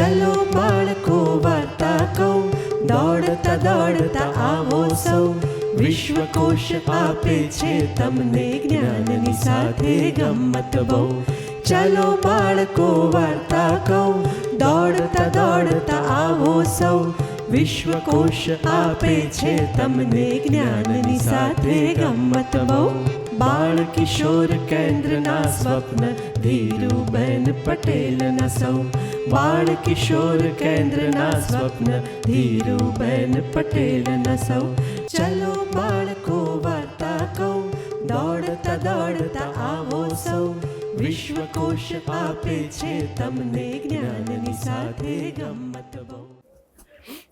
ચલો બાળકો વાર્તા કહું. દોડતા દોડતા આવો સૌ. વિશ્વકોશ આપે છે તમને જ્ઞાનની સાથે ગમત બહુ. ચલો બાળકો વાર્તા કહું. દોડતા દોડતા આવો સૌ. વિશ્વકોશ આપે છે તમને જ્ઞાનની સાથે ગમત બહુ. બાળ કિશોર કેન્દ્રના સ્વપ્ન ધીરુબેન પટેલના સૌ બાળ કિશોર કેન્દ્રના સ્વપ્ન ધીરુબેન પટેલના સૌ ચલો બાળકો વાર્તા કહું દોડતા દોડતા આવો સૌ વિશ્વકોશ આપે છે તમને જ્ઞાનની સાથે ગમત બહુ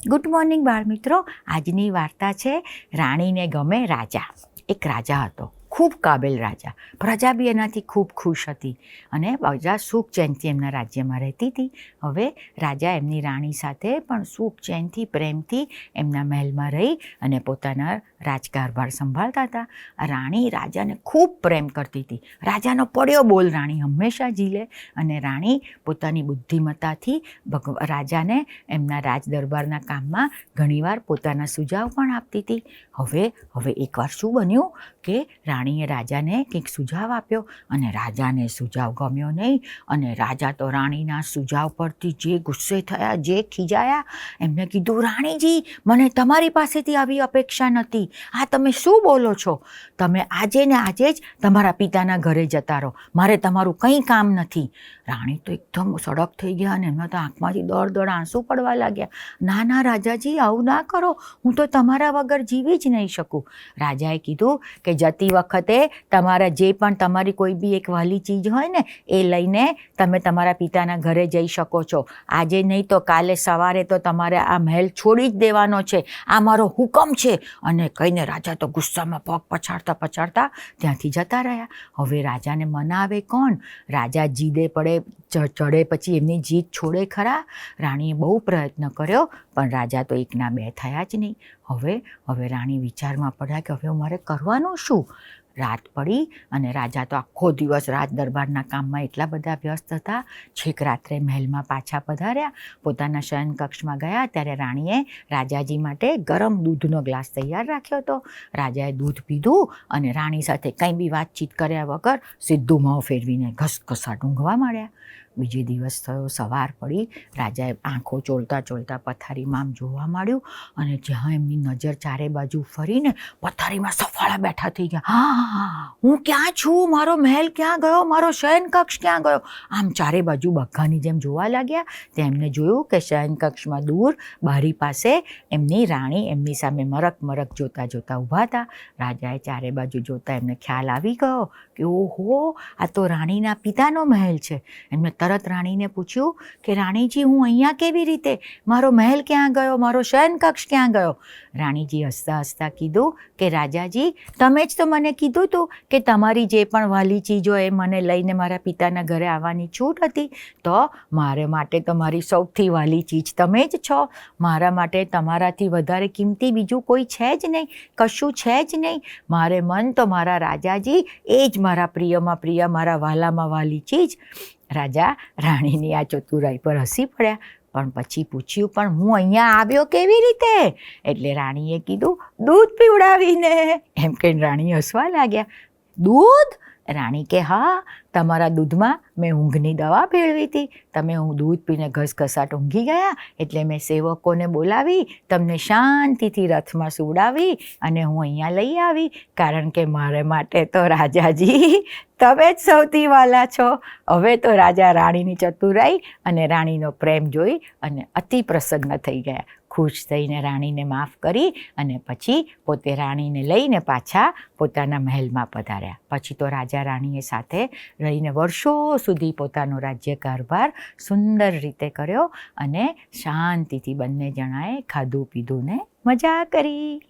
ગુડ મોર્નિંગ બાળ મિત્રો આજની વાર્તા છે રાણીને ગમે રાજા એક રાજા હતો। ખૂબ કાબેલ રાજા. પ્રજા બી એનાથી ખૂબ ખુશ હતી અને પ્રજા સુખ ચેનથી એમના રાજ્યમાં રહેતી હતી. હવે રાજા એમની રાણી સાથે પણ સુખ ચેનથી, પ્રેમથી એમના મહેલમાં રહી અને પોતાના રાજકારભાર સંભાળતા હતા. રાણી રાજાને ખૂબ પ્રેમ કરતી હતી. રાજાનો પડ્યો બોલ રાણી હંમેશા ઝીલે અને રાણી પોતાની બુદ્ધિમત્તાથી ભગ રાજાને એમના રાજદરબારના કામમાં ઘણીવાર પોતાના સુઝાવ પણ આપતી હતી. હવે હવે એકવાર શું બન્યું કે રાણીએ રાજાને કંઈક સુઝાવ આપ્યો અને રાજાને સુઝાવ ગમ્યો નહીં અને રાજા તો રાણીના સુઝાવ પરથી જે ગુસ્સે થયા, જે ખીજાયા, એમને કીધું, રાણીજી, મને તમારી પાસેથી આવી અપેક્ષા નથી. આ તમે શું બોલો છો? તમે આજે ને આજે જ તમારા પિતાના ઘરે જતા રહો. મારે તમારું કંઈ કામ નથી. રાણી તો એકદમ સડક થઈ ગયા અને એમના તો આંખમાંથી દોડ દોડ આંસુ પડવા લાગ્યા. ના ના, રાજાજી, આવું ના કરો. હું તો તમારા વગર જીવી જ નહીં શકું. રાજાએ કીધું કે જતી વખતે તમારા જે પણ તમારી કોઈ બી એક વહાલી ચીજ હોય ને, એ લઈને તમે તમારા પિતાના ઘરે જઈ શકો છો. આજે નહીં તો કાલે સવારે તો તમારે આ મહેલ છોડી જ દેવાનો છે. આ મારો હુકમ છે. અને કહીને રાજા તો ગુસ્સામાં પગ પછાડતા પછાડતા ત્યાંથી જતા રહ્યા. હવે રાજાને મનાવે કોણ? રાજા જીદે પડે ચડે પછી એમની જીત છોડે ખરા? રાણીએ બહુ પ્રયત્ન કર્યો, પણ રાજા તો એકના બે થયા જ નહીં. હવે હવે રાણી વિચારમાં પડ્યા કે હવે મારે કરવાનું શું? રાત પડી અને રાજા તો આખો દિવસ રાજ દરબારના કામમાં એટલા બધા વ્યસ્ત હતા. છેક રાત્રે મહેલમાં પાછા પધાર્યા. પોતાના શયન કક્ષમાં ગયા ત્યારે રાણીએ રાજાજી માટે ગરમ દૂધનો ગ્લાસ તૈયાર રાખ્યો હતો. રાજાએ દૂધ પીધું અને રાણી સાથે કંઈ બી વાતચીત કર્યા વગર સીધું મોં ફેરવીને ઘસઘસા ઊંઘવા માંડ્યા. બીજે દિવસ થયો, સવાર પડી. રાજાએ આંખો ચોલતા ચોલતા પથારીમાં આમ જોવા માંડ્યું અને જ્યાં એમની નજર ચારે બાજુ ફરીને પથારીમાં સફાળા બેઠા થઈ ગયા. હા, હું ક્યાં છું? મારો મહેલ ક્યાં ગયો? મારો શયન કક્ષ ક્યાં ગયો? આમ ચારે બાજુ બગ્ગાની જેમ જોવા લાગ્યા. તેમને જોયું કે શયન કક્ષમાં દૂર બારી પાસે એમની રાણી એમની સામે મરક મરક જોતા જોતા ઊભા હતા. રાજાએ ચારે બાજુ જોતા એમને ખ્યાલ આવી ગયો કે ઓહો, આ તો રાણીના પિતાનો મહેલ છે. એમને તરત રાણીને પૂછ્યું કે, રાણીજી, હું અહીંયા કેવી રીતે? મારો મહેલ ક્યાં ગયો? મારો શયન કક્ષ ક્યાં ગયો? રાણીજી હસતા હસતા કીધું કે, રાજાજી, તમે જ તો મને કીધું હતું કે તમારી જે પણ વાલી ચીજો એ મને લઈને મારા પિતાના ઘરે આવવાની છૂટ હતી, તો મારે માટે તો મારી સૌથી વાલી ચીજ તમે જ છો. મારા માટે તમારાથી વધારે કિંમતી બીજું કોઈ છે જ નહીં, કશું છે જ નહીં. મારે મન તો મારા રાજાજી એ જ મારા પ્રિયમાં પ્રિય, મારા વાલામાં વાલી ચીજ. રાજા રાણીની આ ચતુરાઈ પર હસી પડ્યા. પણ પછી પૂછ્યું, પણ હું અહીંયા આવ્યો કેવી રીતે? એટલે રાણીએ કીધું, દૂધ પીવડાવીને. એમ કહીને રાણી હસવા લાગ્યા. દૂધ? રાણી કે, હા તમારા દૂધમાં મેં ઊંઘની દવા ભેળવી હતી. તમે હું દૂધ પીને ઘસઘસાટ ઊંઘી ગયા એટલે મેં સેવકોને બોલાવી, તમને શાંતિથી રથમાં સુવડાવી અને હું અહીંયા લઈ આવી. કારણ કે મારે માટે તો રાજાજી, તમે જ સૌથી વાલા છો. હવે તો રાજા રાણીની ચતુરાઈ અને રાણીનો પ્રેમ જોઈ અને અતિ પ્રસન્ન થઈ ગયા. ખુશ થઈને રાણીને માફ કરી અને પછી પોતે રાણીને લઈને પાછા પોતાના મહેલમાં પધાર્યા. પછી તો રાજા રાણીએ સાથે રહીને વર્ષો સુધી પોતાનો રાજ્ય કારભાર સુંદર રીતે કર્યો અને શાંતિથી બંને જણાએ ખાધું પીધું ને મજા કરી.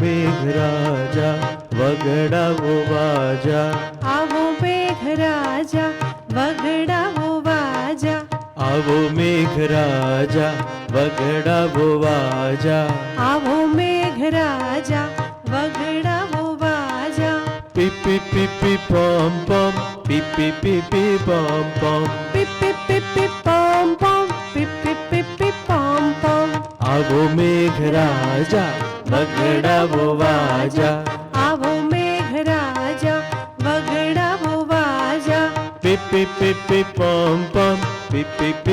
મેઘરાજા आवो मेघराजा वगड़ा बाजा आवो मेघराजा वगड़ा बाजा पिपि पिपि पम पम पिपि पिपि पम पम। पिपि पिपि पम पम पिपि पिपि पम पम। आवो मेघराजा वगड़ा बाजा आवो मेघराजा वगड़ा बाजा पिपि पिपि पम पम Beep beep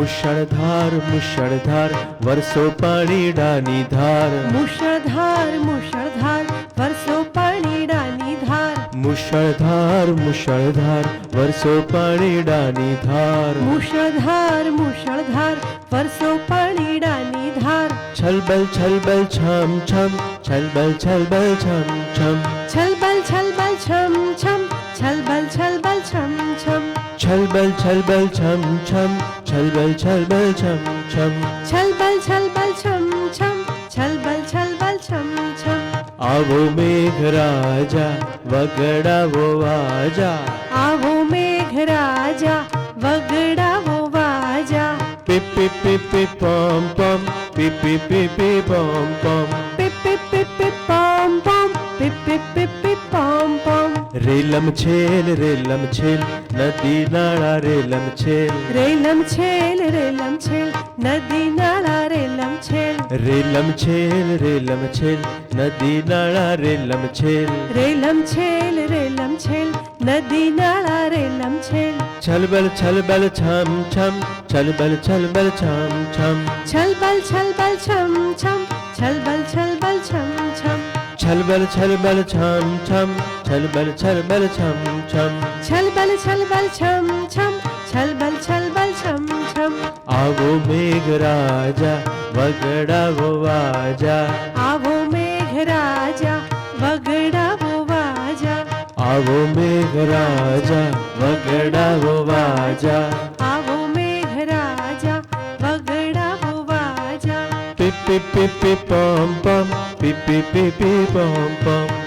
मुषणधार मुषणधार वर्षो पाणी डानी धार मुषणधार मुषणधार वर्षो पाणी डानी धार मुषणधार मुषणधार वर्षो पाणी डानी धार मुषणधार मुषणधार वर्षो पाणी डानी धार छलबल छलबल छम छम छलबल छलबल छम छम छल छलबल छम छम छलबल छलबल छम छम छलबल छलबल छम छम छलबल छलबल छम छम छलबल छलबल छम छम छलबल छलबल छम छम आवो मेघ राजा वगड़ा वो आजा आवो मेघ राजा वगड़ा वो आजा पिप पिप पिप पिप पम पम पिप पिप पिप पम पम पिप पिप पिप पिप पम પીપી પીપી પમ પમ રેલમ છેલ રેલમ છેલ નદી નાળા રેલમ છેલ રેલમ છેલ રેલમ છેલ નદી નાળા રેલમ છેલ રેલમ છેલ રેલમ છેલ નદી નાળા રેલમ છેલ રેલમ છેલ રેલમ છેલ નદી નાળા રેલમ છેલ છલબલ છલબલ છમ છમ છલબલ છલબલ છમ છમ છલબલ છલબલ છમ છમ છલબલ છલબલ છમ છમ છલબલ છલબલ છમ છમ છલબલ છલબલ છમ છમ. છલબલ છલબલ છમ છમ છલબલ છલબલ છમ છમ. આવો મેઘરાજા વગડાવો વાજા. આવો મેઘરાજા વગડાવો વાજા. આવો મેઘરાજા વગડાવો વાજા. આવો મેઘરાજા વગડાવો વાજા. પીપી પીપી પમ પમ. beep beep beep beep bum bum.